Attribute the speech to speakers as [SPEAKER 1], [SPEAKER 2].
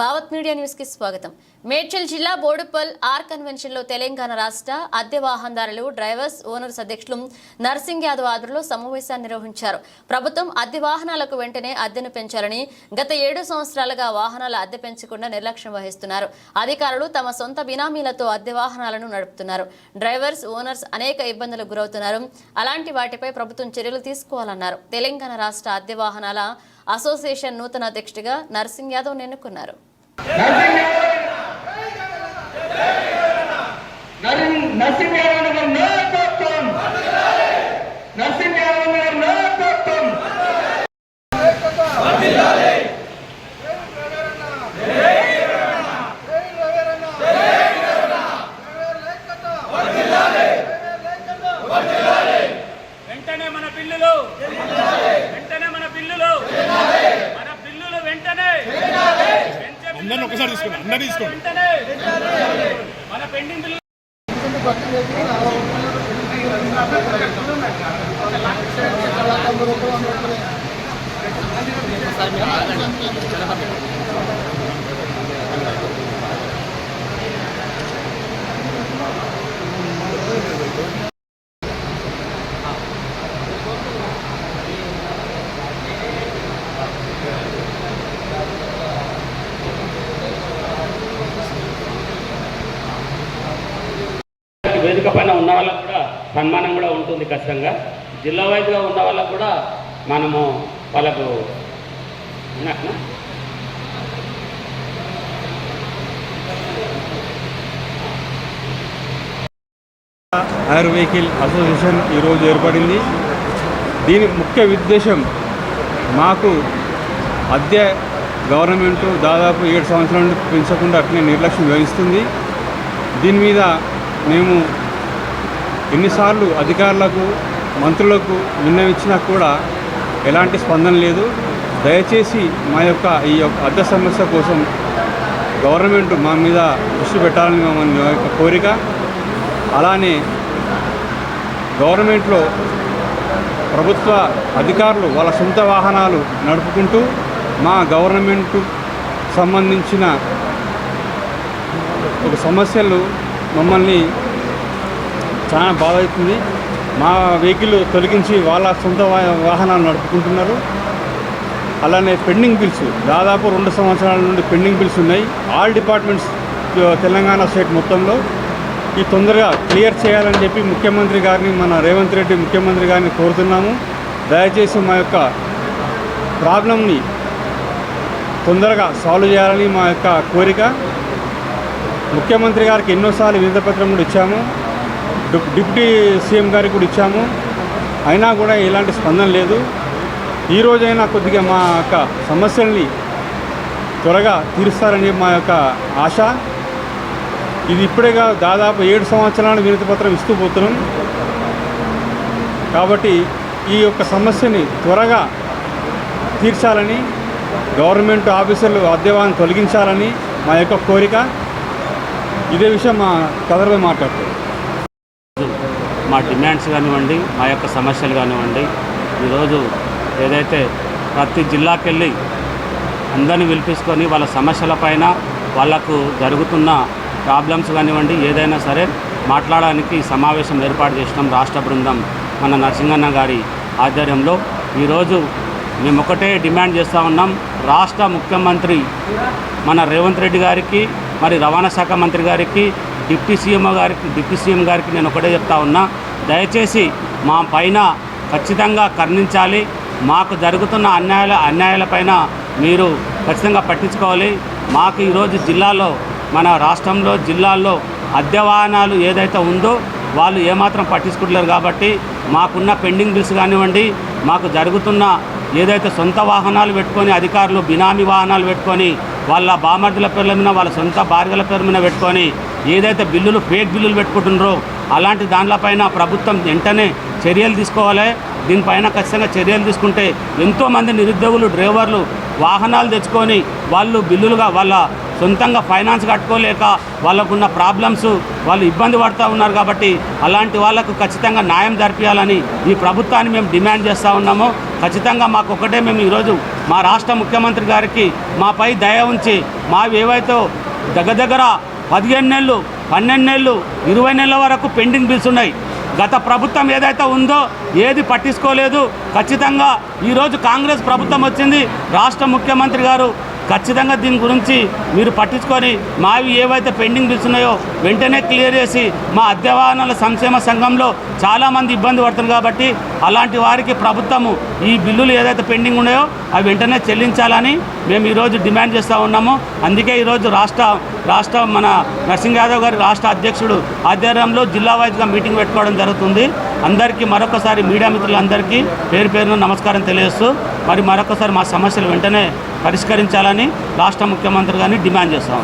[SPEAKER 1] Bhavat media న్యూస్కి స్వాగతం. మేడ్చల్ జిల్లా బోడుపల్ ఆర్ కన్వెన్షన్లో తెలంగాణ రాష్ట్ర అద్దె వాహనదారులు డ్రైవర్స్ ఓనర్స్ అధ్యక్షులు నర్సింగ్ యాదవ్ ఆధ్వర్యంలో సమావేశాన్ని నిర్వహించారు. ప్రభుత్వం అద్దె వాహనాలకు వెంటనే అద్దెను పెంచాలని గత ఏడు సంవత్సరాలుగా వాహనాల అద్దె పెంచకుండా నిర్లక్ష్యం వహిస్తున్నారు. అధికారులు తమ సొంత బినామీలతో అద్దె వాహనాలను నడుపుతున్నారు. డ్రైవర్స్ ఓనర్స్ అనేక ఇబ్బందులకు గురవుతున్నారు. అలాంటి వాటిపై ప్రభుత్వం చర్యలు తీసుకోవాలన్నారు. తెలంగాణ రాష్ట్ర అద్దె వాహనాల అసోసియేషన్ నూతన అధ్యక్షుడిగా నర్సింగ్ యాదవ్ ఎన్నుకున్నారు.
[SPEAKER 2] నరసింహారావు గారి నాయకత్వం నరసింహారావు గారి నాయకత్వం
[SPEAKER 3] వెంటనే మన బిల్లులు వెంటనే మన బిల్లులు మన బిల్లులు వెంటనే పెంచే బిల్లులు
[SPEAKER 4] అందరిని ఒకసారి తీసుకోండి అందరినీ తీసుకోండి.
[SPEAKER 3] వెంటనే మన
[SPEAKER 5] పైన ఉన్న వాళ్ళకు కూడా సన్మానం కూడా ఉంటుంది ఖచ్చితంగా. జిల్లా వైద్యుగా ఉన్న వాళ్ళకు కూడా మనము వాళ్ళకు ఎయిర్
[SPEAKER 4] హైర్ వెహికల్ అసోసియేషన్ ఈరోజు ఏర్పడింది. దీని ముఖ్య ఉద్దేశం మాకు అద్దె గవర్నమెంట్ దాదాపు ఏడు సంవత్సరాల నుండి పెంచకుండా అట్లే నిర్లక్ష్యం వహిస్తుంది దీని మీద మేము ఎన్నిసార్లు అధికారులకు మంత్రులకు విన్నవించినా కూడా ఎలాంటి స్పందన లేదు. దయచేసి మా యొక్క ఈ యొక్క అద్దె సమస్య కోసం గవర్నమెంట్ మా మీద దృష్టి పెట్టాలని మా యొక్క కోరిక. అలానే గవర్నమెంట్లో ప్రభుత్వ అధికారులు వాళ్ళ సొంత వాహనాలు నడుపుకుంటూ మా గవర్నమెంట్ సంబంధించిన ఒక సమస్యలు మమ్మల్ని చాలా బాధ అవుతుంది మా వెహికల్ తొలగించి వాళ్ళ సొంత వాహనాలు నడుపుకుంటున్నారు. అలానే పెండింగ్ బిల్స్ దాదాపు రెండు సంవత్సరాల నుండి పెండింగ్ బిల్స్ ఉన్నాయి. ఆల్ డిపార్ట్మెంట్స్ తెలంగాణ స్టేట్ మొత్తంలో ఈ తొందరగా క్లియర్ చేయాలని చెప్పి ముఖ్యమంత్రి గారిని మన రేవంత్ రెడ్డి ముఖ్యమంత్రి గారిని కోరుతున్నాము. దయచేసి మా యొక్క ప్రాబ్లంని తొందరగా సాల్వ్ చేయాలని మా యొక్క కోరిక. ముఖ్యమంత్రి గారికి ఎన్నోసార్లు వినతపత్రం కూడా ఇచ్చాము. డిప్యూటీ సీఎం గారికి కూడా ఇచ్చాము. అయినా కూడా ఎలాంటి స్పందన లేదు. ఈ రోజైనా కొద్దిగా మా యొక్క సమస్యల్ని త్వరగా తీరుస్తారని మా యొక్క ఆశ. ఇది ఇప్పుడేగా దాదాపు ఏడు సంవత్సరాలు వినతిపత్రం ఇస్తూ పోతున్నాం. కాబట్టి ఈ యొక్క సమస్యని త్వరగా తీర్చాలని గవర్నమెంట్ ఆఫీసర్లు అద్దెవాన్ని తొలగించాలని మా యొక్క కోరిక. ఇదే విషయం మా కదర్లో మాట్లాడుతుంది.
[SPEAKER 5] మా డిమాండ్స్ కానివ్వండి మా యొక్క సమస్యలు కానివ్వండి ఈరోజు ఏదైతే ప్రతి జిల్లాకి వెళ్ళి అందరిని పిలిపించుకొని వాళ్ళ సమస్యలపైన వాళ్ళకు జరుగుతున్న ప్రాబ్లమ్స్ కానివ్వండి ఏదైనా సరే మాట్లాడడానికి సమావేశం ఏర్పాటు చేసినాం రాష్ట్ర బృందం మన నరసింహన్న గారి ఆధ్వర్యంలో. ఈరోజు మేము ఒకటే డిమాండ్ చేస్తూ ఉన్నాం రాష్ట్ర ముఖ్యమంత్రి మన రేవంత్ రెడ్డి గారికి మరి రవాణా శాఖ మంత్రి గారికి డిప్యూటీ సీఎం గారికి డిప్యూటీ సీఎం గారికి నేను ఒకటే చెప్తా ఉన్నా. దయచేసి మా పైన ఖచ్చితంగా కర్ణించాలి మాకు జరుగుతున్న అన్యాయాల అన్యాయాలపైన మీరు ఖచ్చితంగా పట్టించుకోవాలి. మాకు ఈరోజు జిల్లాలో మన రాష్ట్రంలో జిల్లాల్లో అద్దె వాహనాలు ఏదైతే ఉందో వాళ్ళు ఏమాత్రం పట్టించుకుంటలేరు కాబట్టి మాకున్న పెండింగ్ బిల్స్ కానివ్వండి మాకు జరుగుతున్న ఏదైతే సొంత వాహనాలు పెట్టుకొని అధికారులు బినామీ వాహనాలు పెట్టుకొని వాళ్ళ బామర్దుల పేర్ల మీద వాళ్ళ సొంత భార్యల పేరు మీద పెట్టుకొని ఏదైతే బిల్లులు ఫేక్ బిల్లులు పెట్టుకుంటున్నారో అలాంటి దానిలపైన ప్రభుత్వం వెంటనే చర్యలు తీసుకోవాలి. దీనిపైన ఖచ్చితంగా చర్యలు తీసుకుంటే ఎంతోమంది నిరుద్యోగులు డ్రైవర్లు వాహనాలు తెచ్చుకొని వాళ్ళు బిల్లులుగా వాళ్ళ సొంతంగా ఫైనాన్స్ కట్టుకోలేక వాళ్ళకున్న ప్రాబ్లమ్స్ వాళ్ళు ఇబ్బంది పడుతూ ఉన్నారు కాబట్టి అలాంటి వాళ్ళకు ఖచ్చితంగా న్యాయం జరిపించాలని ఈ ప్రభుత్వాన్ని మేము డిమాండ్ చేస్తూ ఉన్నాము. ఖచ్చితంగా మాకు ఒకటే మేము ఈరోజు మా రాష్ట్ర ముఖ్యమంత్రి గారికి మాపై దయ ఉంచి మావి ఏవైతే దగ్గర దగ్గర పదిహేను నెలలు పన్నెండు నెలలు ఇరవై నెలల వరకు పెండింగ్ బిల్స్ ఉన్నాయి. గత ప్రభుత్వం ఏదైతే ఉందో ఏది పట్టించుకోలేదు. ఖచ్చితంగా ఈరోజు కాంగ్రెస్ ప్రభుత్వం వచ్చింది. రాష్ట్ర ముఖ్యమంత్రి గారు ఖచ్చితంగా దీని గురించి మీరు పట్టించుకొని మావి ఏవైతే పెండింగ్ బిల్స్ ఉన్నాయో వెంటనే క్లియర్ చేసి మా అద్దెవాహనాల సంక్షేమ సంఘంలో చాలామంది ఇబ్బంది పడుతుంది కాబట్టి అలాంటి వారికి ప్రభుత్వము ఈ బిల్లులు ఏదైతే పెండింగ్ ఉన్నాయో అవి వెంటనే చెల్లించాలని మేము ఈరోజు డిమాండ్ చేస్తూ ఉన్నాము. అందుకే ఈరోజు రాష్ట్ర రాష్ట్ర మన నరసింహ యాదవ్ గారి రాష్ట్ర అధ్యక్షుడు ఆధ్వర్యంలో జిల్లా వైజ్గా మీటింగ్ పెట్టుకోవడం జరుగుతుంది. అందరికీ మరొకసారి మీడియా మిత్రులందరికీ పేరు పేరున నమస్కారం తెలియజేస్తూ మరి మరొకసారి మా సమస్యలు వెంటనే పరిష్కరించాలని రాష్ట్ర ముఖ్యమంత్రి గారిని డిమాండ్ చేస్తాం